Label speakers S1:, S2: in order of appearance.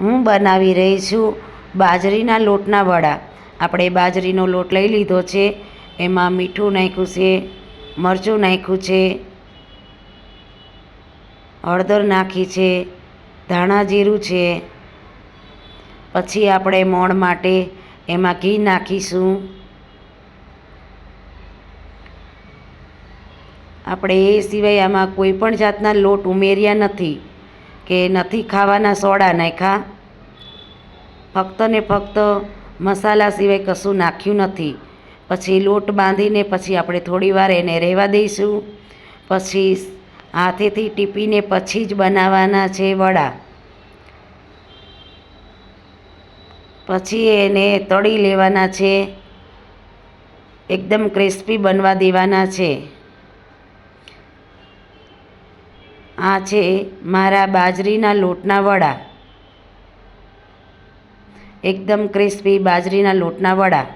S1: હું બનાવી રહી છું બાજરીના લોટના વડા. આપણે બાજરીનો લોટ લઈ લીધો છે. એમાં મીઠું નાખ્યું છે, મરચું નાખ્યું છે, હળદર નાખી છે, ધાણા જીરું છે. પછી આપણે મોણ માટે એમાં ઘી નાખીશું. આપણે એ સિવાય આમાં કોઈ પણ જાતના લોટ ઉમેર્યા નથી. કે નથી ખાવાના સોડા નાખ્યા. ફક્ત ને ફક્ત મસાલા સિવાય કશું નાખ્યું નથી. પછી લોટ બાંધીને પછી આપણે થોડી વાર એને રહેવા દઈશું. પછી હાથેથી ટીપીને પછી જ બનાવવાના છે વડા. પછી એને તળી લેવાના છે. એકદમ ક્રિસ્પી બનવા દેવાના છે. આ છે મારા બાજરીના લોટના વડા. એકદમ ક્રિસ્પી બાજરીના લોટના વડા.